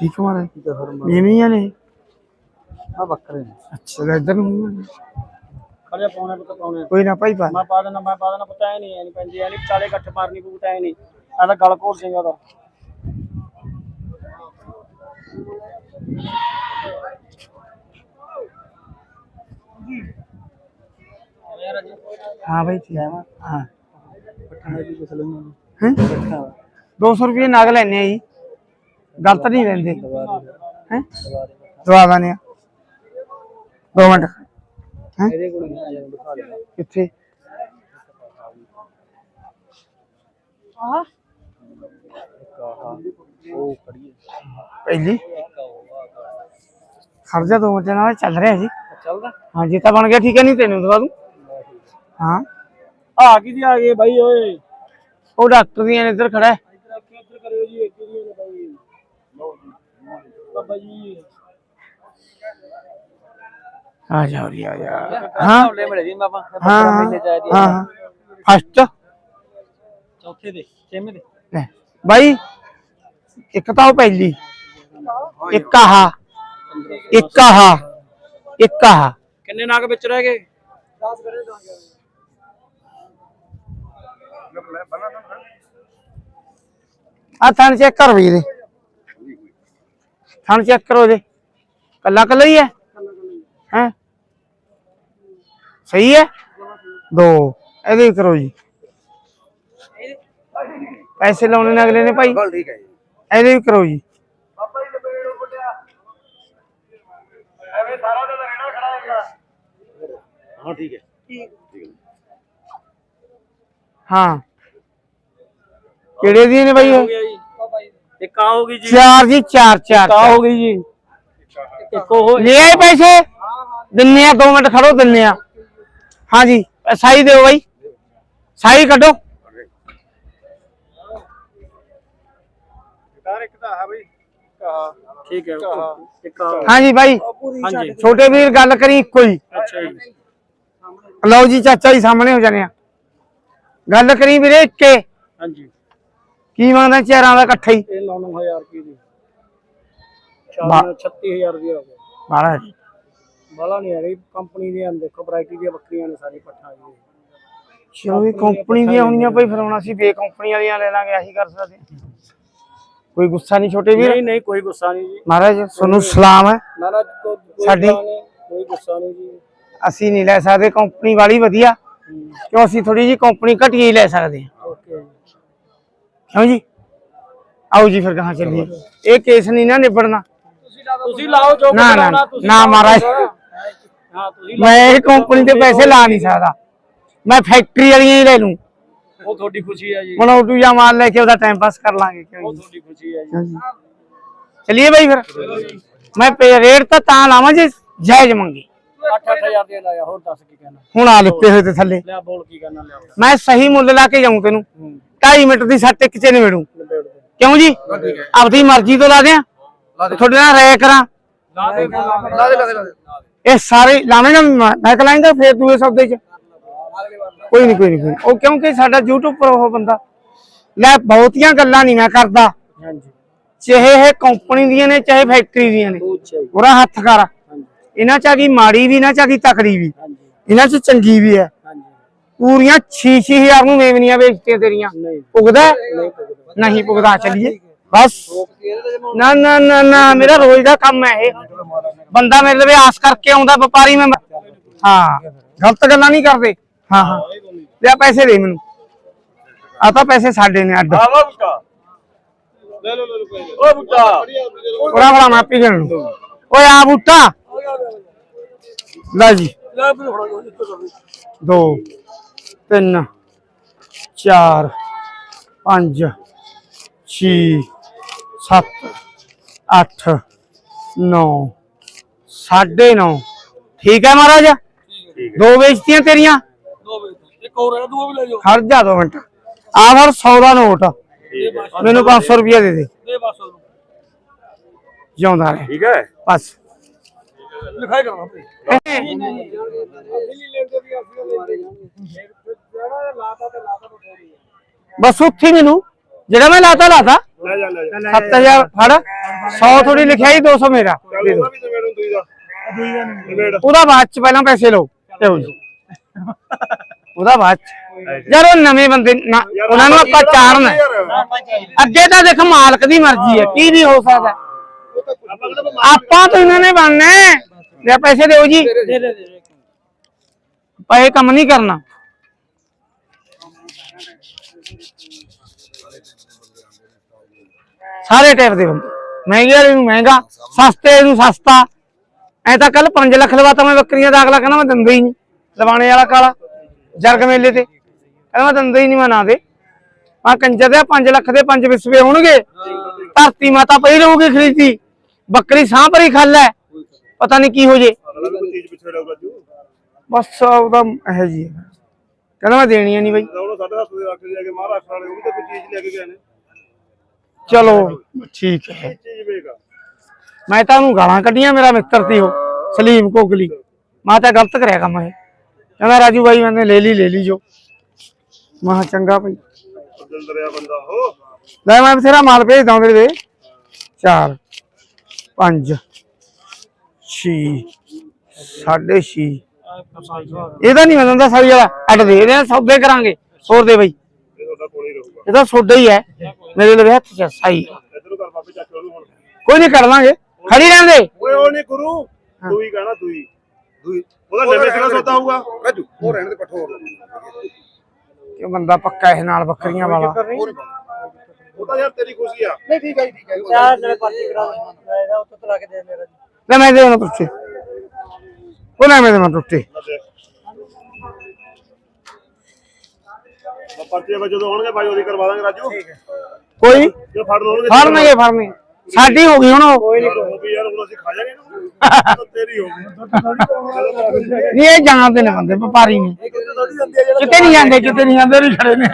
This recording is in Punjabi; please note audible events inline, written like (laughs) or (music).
ਠੀਕ ਮਾਰੇ ਹੈ ਫਿਰ ਨੀਵੀਆਂ ਨੇ ਆ ਬੱਕਰੇ ਨੇ। ਅੱਛਾ ਇੱਧਰ ਨੂੰ ਖੜਿਆ ਪਾਉਣੇ ਪੁੱਤ ਪਾਉਣੇ ਕੋਈ ਨਾ ਭਾਈ ਪਾ। ਮੈਂ ਪਾ ਦੇਣਾ ਮੈਂ ਪਾ ਦੇਣਾ ਪਤਾ ਨਹੀਂ ਐ ਨਹੀਂ ਪੈਂਦੀ ਐ ਨਹੀਂ ਚਾਲੇ ਇਕੱਠ ਮਾਰਨੀ ਪਊ ਤਾਂ ਐ ਨਹੀਂ। ਆ ਤਾਂ ਗਲ ਘੋਟ ਦੇਗਾ ਉਹਦਾ। ਹਾਂ ਭਾਈ ਠੀਕ ਹੈ ਹਾਂ। ਪੱਠਾ ਜੀ ਕੁਛ ਲੈਣਾ ਹੈਂ? ਪੱਠਾ 200 ਰੁਪਏ ਨਗ ਲੈਣੇ ਆ ਜੀ ਗਲਤ ਨਹੀਂ ਲੈਂਦੇ ਹੈ? ਦਵਾ ਦਾਨੇ ਦੋ ਮਿੰਟ। ਹੈ? ਕਿੱਥੇ? ਆਹ ਉਹ ਖੜੀ ਪਹਿਲੀ ਖਰਜਾ ਦੋ ਮਿੰਟ ਨਾਲ ਚੱਲ ਰਿਹਾ ਜੀ ਚੱਲਦਾ ਹਾਂ ਜੇ ਤਾਂ ਬਣ ਗਿਆ ਠੀਕ ਹੈ ਨਹੀਂ ਤੈਨੂੰ ਦਵਾ ਦੂੰ। ਹਾਂ। ਆ ਕੀ ਦੀ ਆ ਗਏ ਬਾਈ ਓਏ। ਉਹ ਡਾਕਟਰ ਦੀਆਂ ਨੇ ਇੱਧਰ ਖੜਾ ਹੈ। ਇੱਧਰ ਕਰਿਓ ਜੀ ਇੱਕ ਨੇ ਬਾਈ। ਜੀ ਬਾਬਾ ਜੀ। ਆ ਜਾ ਉਰੀ ਆ ਜਾ ਹਾਂ ਲੈ ਮਿਲੇ ਜੀ ਮਾਪਾ ਹਾਂ ਹਾਂ। ਫਸਟ ਚੌਥੇ ਦੇ ਛੇਵੇਂ ਦੇ। ਲੈ ਬਾਈ ਇੱਕ ਤਾਂ ਉਹ ਪਹਿਲੀ। ਇੱਕ ਆਹ। ਇੱਕ ਆਹ। ਇੱਕ ਆਹ। ਕਿੰਨੇ ਨਾਗ ਵਿੱਚ ਰਹਿ ਗਏ? 10 ਕਰੇ 10 ਆ ਥਣ ਚੈੱਕ ਕਰ ਥਣ ਚੈੱਕ ਕਰੋ ਜੇ। ਕੱਲਾ ਕੱਲਾ ਹੀ ਹੈ? ਹੈ? ਸਹੀ ਹੈ? ਦੋ। ਇਹਦੇ ਵੀ ਕਰੋ ਜੀ। ਪੈਸੇ ਲਾਉਣੇ ਨੇ ਅਗਲੇ ਨੇ ਭਾਈ। ਗੱਲ ਠੀਕ ਹੈ ਜੀ। ਇਹਦੇ ਵੀ ਕਰੋ ਜੀ। ਬਾਬਾ ਜੀ ਲਪੇੜੋ ਬੁੱਢਿਆ ਐਵੇਂ ਸਾਰਾ ਦਿਨ ਰਹਿਣਾ ਖੜਾ ਹੈਗਾ। ਹਾਂ ਠੀਕ ਹੈ। ਹਾਂ। ਕਿਹੜੇ ਦੀ ਨੇ ਬਾਈ ਹੋ ਇਹ ਗਿਆ ਜੀ ਇੱਕ ਆ ਹੋ ਗਈ ਜੀ ਚਾਰ ਜੀ ਚਾਰ ਚਾਰ ਇੱਕ ਆ ਹੋ ਗਈ ਜੀ ਇੱਕ ਉਹ ਲੈ ਆਏ ਪੈਸੇ ਦਿੰਨੇ ਆ 2 ਮਿੰਟ ਖੜੋ ਦਿੰਨੇ ਆ ਹਾਂਜੀ ਅ, ਸਾਈ ਦਿਓ ਬਾਈ ਸਾਈ ਕੱਢੋ ਕਾਰ ਇੱਕ ਤਾਂ ਹੈ ਬਈ ਠੀਕ ਹੈ ਇੱਕ ਆ ਹਾਂਜੀ ਬਾਈ ਹਾਂਜੀ ਛੋਟੇ ਵੀਰ ਗੱਲ ਕਰੀ ਇੱਕੋ ਹੀ ਅੱਛਾ ਜੀ ਲਓ ਜੀ ਚਾਚਾ ਜੀ ਸਾਹਮਣੇ ਹੋ ਜਾਣੇ ਆ ਗੱਲ ਕਰੀ ਵੀਰੇ ਇੱਕੇ ਹਾਂਜੀ ਕੀ ਮੰਗਦਾ ਚਾਰਾਂ ਦਾ ਇਕੱਠਾ ਹੀ? ਇਹ 9-9000 ਰੁਪਏ ਦੀ? ਬਾ- 36000 ਰੁਪਏ ਹੋ ਗਿਆ ਬਾਲਾ ਜੀ ਬਾਲਾ। ਨਹੀਂ ਹੈ ਕੰਪਨੀ ਦੀਆਂ ਦੇਖੋ ਵੈਰਾਈਟੀ ਦੀਆਂ ਬੱਕਰੀਆਂ ਨੇ ਸਾਰੀ ਪੱਠਾ ਜੀ। ਚਲੋ ਵੀ ਕੰਪਨੀ ਦੀਆਂ ਹੋਣੀਆਂ ਭਾਈ ਫਿਰ ਹੁਣ ਅਸੀਂ ਬੇ ਕੰਪਨੀ ਵਾਲੀਆਂ ਲੈ ਲਾਂਗੇ ਆਹੀ ਕਰ ਸਕਦੇ ਹਾਂ। ਕੋਈ ਗੁੱਸਾ ਨਹੀਂ ਛੋਟੇ ਵੀਰ? ਨਹੀਂ ਨਹੀਂ ਕੋਈ ਗੁੱਸਾ ਨਹੀਂ ਜੀ। ਮਹਾਰਾਜ ਤੁਹਾਨੂੰ ਸਲਾਮ ਹੈ। ਸਾਡੀ- ਕੋਈ ਗੁੱਸਾ ਨਹੀਂ ਜੀ। ਅਸੀਂ ਨਹੀਂ ਲੈ ਸਕਦੇ ਕੰਪਨੀ ਵਾਲੀ ਵਧੀਆ। ਕਿਉਂ ਅਸੀਂ ਥੋੜੀ ਜੀ ਕੰਪਨੀ ਘਟੀਆ ਹੀ ਲੈ ਸਕਦੇ ਹਾਂ। ਕਿਉਂ ਜੀ। ਆਓ ਜੀ ਫਿਰ ਕਹਾਂ ਚੱਲੀਏ। ਇਹ ਕੇਸ ਨਹੀਂ ਨਾ ਨਿਬੜਨਾ। ਤੁਸੀਂ ਲਾਓ ਜੋ ਨਾ, ਨਾ, ਕਰਾਉਣਾ ਤੁਸੀਂ ਨਾ, ਮਹਾਰਾਜ। ਹਾਂ ਤੁਸੀਂ ਮੈਂ ਇਹ ਕੰਪਨੀ ਤੇ ਪੈਸੇ ਲਾ ਨਹੀਂ ਸਕਦਾ। ਮੈਂ ਫੈਕਟਰੀ ਵਾਲੀਆਂ ਹੀ ਲੈ ਲੂੰ। ਉਹ ਤੁਹਾਡੀ ਖੁਸ਼ੀ ਹੈ ਜੀ। ਮਨੋਟੂ ਜਾਂ ਮਾਲ ਲੈ ਕੇ ਉਹਦਾ ਟਾਈਮ ਪਾਸ ਕਰ ਲਾਂਗੇ ਕਿਉਂ ਉਹ ਜੀ? ਤੁਹਾਡੀ ਖੁਸ਼ੀ ਹੈ ਜੀ। ਚਲਿਏ ਬਾਈ ਫਿਰ। ਮੈਂ ਪੇ ਰੇਟ ਤਾਂ ਤਾਂ ਲਾਵਾਂ ਜੇ ਜਾਇਜ਼ ਮੰਗੀ। 8-8000 ਦੇ ਲਾਇਆ ਹੋਰ ਦੱਸ ਕੀ ਕਹਿਣਾ। ਹੁਣ ਆ ਲਿੱਤੇ ਹੋਏ ਤੇ ਥੱਲੇ। ਲਿਆ ਬੋਲ ਕੀ ਕਹਿਣਾ ਲਿਆ ਮੈਂ ਸਹੀ ਮੁੱਲ ਲਾ ਕੇ ਜਾਊਂ ਤੈਨੂੰ। ਹੂੰ। 2.5 ਮਿੰਟ ਦੀ ਸੱਟ ਇੱਕ ਚ ਨਿਬੜੂ ਕਿਉਂ ਜੀ? ਆਪਣੀ ਮਰਜ਼ੀ ਤੋਂ ਲਾ ਦਿਆਂ। ਤੁਹਾਡੇ ਨਾਲ ਰਾਇ ਕਰਾਂ। ਲਾ ਦੇ ਲਾ ਦੇ ਲਾ ਦੇ ਲਾ ਦੇ। ਇਹ ਸਾਰੇ ਲਾਵੇਂਗਾ ਮੈਂ ਮੈਂ ਕਲਾਏਗਾ ਫੇਰ ਦੂਏ ਸੌਦੇ ਚ। ਕੋਈ ਨਹੀਂ ਕੋਈ ਨਹੀਂ ਨੀ। ਉਹ ਕਿਉਂਕਿ ਸਾਡਾ YouTube ਪਰ ਉਹ ਬੰਦਾ। ਲੈ ਬਹੁਤੀਆਂ ਗੱਲਾਂ ਨਹੀਂ ਮੈਂ ਕਰਦਾ। ਹਾਂਜੀ। ਚਾਹੇ ਇਹ ਕੰਪਨੀ ਦੀਆਂ ਨੇ ਚਾਹੇ ਫੈਕਟਰੀ ਦੀਆਂ ਨੇ। ਪੂਰਾ ਹੱਥ ਕਰ। ਇਹਨਾਂ ਚ ਆ ਗਈ ਮਾੜੀ ਵੀ ਨਾ ਚ ਆ ਗਈ ਤਕੜੀ ਵੀ। ਇਹਨਾਂ ਚ ਚੰਗੀ ਵੀ ਹੈ। ਪੂਰੀਆਂ 6-6000 ਨੂੰ ਮੇਵਨੀਆਂ ਵੇਚਤੀਆਂ ਤੇਰੀਆਂ। ਨਹੀਂ। ਪੁੱਗਦਾ? ਨਹੀਂ ਪੁੱਗਦਾ ਚੱਲੀਏ। ਬਸ। ਨਾ ਨਾ ਨਾ ਨਾ ਮੇਰਾ ਰੋਜ਼ ਦਾ ਕੰਮ ਹੈ ਇਹ। ਬੰਦਾ ਮੇਰੇ ਲਈ ਆਸ ਕਰਕੇ ਆਉਂਦਾ ਵਪਾਰੀ ਮੈਂ ਹਾਂ। ਗਲਤ ਗੱਲਾਂ ਨਹੀਂ ਕਰਦੇ। ਹਾਂ ਹਾਂ। ਲਿਆ ਪੈਸੇ ਦੇ ਮੈਨੂੰ। ਆ ਤਾਂ ਪੈਸੇ ਸਾਡੇ ਨੇ ਅੱਡ। ਆਵਾ ਬੁੱਟਾ। ਲੈ ਲੋ ਲੈ ਲੋ ਓ ਬੁੱਟਾ। ਉਹਦਾ ਭਲਾ ਮੈਂ ਪੀ ਨੂੰ ਓਏ ਆ ਬੂਟਾ। ਲੈ ਜੀ। ਦੋ। ਤਿੰਨ ਚਾਰ ਪੰਜ ਛੇ ਸੱਤ ਅੱਠ ਨੌ ਸਾਢੇ ਨੌ। ਠੀਕ ਹੈ ਮਹਾਰਾਜ? ਦੋ ਵੇਚਤੀਆਂ ਤੇਰੀਆਂ? ਦੋ ਵੇ ਇੱਕ ਹੋਰ ਹੈ ਦੂਆ ਵੀ ਲੈ ਜਾਓ। ਖੜ ਜਾ ਦੋ ਮਿੰਟ। ਆ ਫਿਰ 100 ਦਾ ਨੋਟ। ਮੈਨੂੰ 500 ਰੁਪਇਆ ਦੇ ਦੇ। ਦੇ ਜਿਉਂਦਾ ਰਹੇ। ਠੀਕ ਹੈ। ਬਸ। ਲਿਖਾਈ ਭਾਈ ਤੇ ਹੈ ਬਸ ਉੱਥੇ ਮੈਨੂੰ। ਜਿਹੜਾ ਮੈਂ ਲਾਤਾ ਲਾਤਾ। ਲੈ ਜਾ ਲੈ ਜਾ। 7000 ਫੜ। 100 ਥੋੜੀ ਲਿਖਿਆ ਹੀ 200 ਮੇਰਾ। ਦੇ ਦਿਓ ਉਹਦਾ ਬਾਅਦ ਚ ਪਹਿਲਾਂ ਪੈਸੇ ਲਓ ਇਹੋ ਜੀ ਉਹਦਾ ਬਾਅਦ ਚ। ਯਾਰ ਉਹ ਨਵੇਂ ਬੰਦੇ ਨਾ- ਉਹਨਾਂ ਨੂੰ ਆਪਾਂ ਚਾੜਨ ਹੈ। ਅੱਗੇ ਤਾਂ ਦੇਖ ਮਾਲਕ ਦੀ ਮਰਜ਼ੀ ਹੈ ਕੀ ਵੀ ਹੋ ਸਕਦਾ। ਆਪਾਂ ਤਾਂ ਇਹਨਾਂ ਨੇ ਬਣਨਾ ਹੈ। ਲੈ ਪੈਸੇ ਦਿਓ ਜੀ। ਦੇ ਦੇ ਦੇ ਦੇ ਪਏ ਕੰਮ ਨਹੀਂ ਕਰਨਾ। ਸਾਰੇ ਟਾਈਪ ਦੇ ਬੰਦੇ। ਮਹਿੰਗੇ ਨੂੰ ਮਹਿੰਗਾ ਸਸਤੇ ਨੂੰ ਸਸਤਾ। ਐ ਤਾਂ ਕੱਲ 5 ਲੱਖ ਲਵਾਤਾ ਮੈਂ ਬੱਕਰੀਆਂ ਦਾ ਅਗਲਾ ਕਹਿੰਦਾ ਮੈਂ ਦਿੰਦਾ ਹੀ ਨਹੀਂ। ਲਵਾਣੇ ਵਾਲਾ ਕਾਲਾ ਜਰਗ ਮੇਲੇ ਤੇ। ਕਹਿੰਦਾ ਮੈਂ ਦਿੰਦਾ ਹੀ ਨਹੀਂ ਮੈਂ ਨਾ ਦੇ। ਮੈਂ ਕੰਜਰ ਦੇ 5 ਲੱਖ ਦੇ 5 ਵਿਸਵੇ ਹੋਣਗੇ। ਧਰਤੀ ਮਾਤਾ ਪਈ ਰਹੂਗੀ ਖਰੀਦੀ। ਬੱਕਰੀ ਸਾਹ ਭਰੀ ਖੱਲ ਹੈ ਪਤਾ ਨਹੀਂ ਕੀ ਹੋ ਜੇ। ਚੀਜ਼ ਪਿੱਛੇ ਰਹੂਗਾ ਜੂ ਬਸ ਉਹਦਾ ਇਹ ਜੀ ਕਹਿੰਦਾ ਮੈਂ ਦੇਣੀਆਂ ਨਹੀਂ ਬਈ। ਉਹਨੂੰ ਸਾਡੇ ਹੱਥ ਦੇ ਰੱਖ ਕੇ ਕੇ ਮਹਾਰਾਸ਼ਟਰ ਵਾਲੇ ਉਹ ਵੀ ਤਾਂ ਕੋਈ ਚੀਜ਼ ਲੈ ਕੇ ਗਏ ਨੇ ਚਲੋ, ਠੀਕ ਹੈ। ਚੀਜ਼ ਵੇਗਾ ਮੈਂ ਤਾਂ ਉਹਨੂੰ ਗਾਲਾਂ ਕੱਢੀਆਂ, ਮੇਰਾ ਮਿੱਤਰ ਸੀ ਉਹ, ਸਲੀਮ ਕੋਗਲੀ ਮੈਂ ਤਾਂ ਗਲਤ ਕਰਿਆ ਕੰਮ ਇਹ। ਕਹਿੰਦਾ, ਰਾਜੂ ਬਾਈ, ਮੈਨੇ ਲੈ ਲਈ ਲੈ ਲਈ ਜੋ। ਮੈਂ ਕਿਹਾ, ਚੰਗਾ ਭਾਈ ਦਰਿਆ ਬੰਦਾ ਹੋ ਲੈ, ਮੈਂ ਬਥੇਰਾ ਮਾਲ ਭੇਜਦਾ ਉਹਦੇ ਦੇ 4 5 6 ਸਾਢੇ 6 ਇਹਦਾ ਨਹੀਂ ਮੈਂ ਦਿੰਦਾ ਸਾਰੀ ਵਾਲਾ ਅੱਡ ਦੇ ਇਹਦੇ ਨਾਲ ਸੌਦੇ ਕਰਾਂਗੇ। ਹੋਰ ਦੇ ਬਈ। ਇਹ ਤੁਹਾਡਾ ਕੋਲ ਹੀ ਤਾਂ ਹੀ ਹੈ। ਮੇਰੇ ਲਈ ਹੱਥ ਚ ਸਾਈ ਕੋਈ ਨਹੀਂ ਕਰ ਲਾਂਗੇ। ਖੜੀ ਰਹਿਣ ਦੇ। ਓਏ ਉਹ ਨਹੀਂ ਗੁਰੂ। ਦੂਈ ਕਹਿਣਾ ਦੂਈ ਦੂਈ ਉਹਦਾ ਨਵੇਂ ਸਿਰਾ ਸੌਦਾ ਹੋਊਗਾ? ਰਾਜੂ ਉਹ ਰਹਿਣ ਦੇ ਪਠੋਰ ਕਿ ਬੰਦਾ ਪੱਕਾ ਇਹ ਨਾਲ ਬੱਕਰੀਆਂ ਵਾਲਾ। ਉਹ ਤਾਂ ਯਾਰ ਤੇਰੀ ਖੁਸ਼ੀ ਆ। ਨਹੀਂ ਠੀਕ ਹੈ ਠੀਕ ਹੈ ਯਾਰ ਨਵੇਂ ਪਾਰਟੀ ਕਰਾ ਦੇ ਮੈਂ ਉੱਥੇ ਤਲਾ ਕੇ ਦੇ ਮੇਰਾ ਲੈ ਮੈਂ ਦੇ ਮੈਂ ਟੁੱਟੇ ਲੈ ਦੇਖ ਬਾ ਪਰਚੇ ਵਿੱਚ ਜਦੋਂ ਹੋਣਗੇ ਭਾਈ ਉਹਦੀ ਕਰਵਾ ਦਾਂਗੇ ਰਾਜੂ। ਕੋਈ ਜੇ ਫੜ ਲਓਗੇ ਫੜਨਗੇ ਫੜਨਗੇ ਸਾਡੀ ਹੋ ਗਈ ਹੁਣ ਉਹ। ਕੋਈ ਨਹੀਂ ਹੋ ਗਈ ਯਾਰ ਹੁਣ ਅਸੀਂ ਖਾ ਜਾਗੇ ਨਾ। (laughs) ਤੇਰੀ ਹੋ ਗਈ। ਨਹੀਂ ਇਹ ਜਾਣਦੇ ਨੇ ਬੰਦੇ ਵਪਾਰੀ ਨੇ ਕਿਤੇ ਨਹੀਂ ਜਾਂਦੇ ਕਿਤੇ ਨਹੀਂ ਜਾਂਦੇ ਨਹੀਂ ਖੜੇ ਨੇ।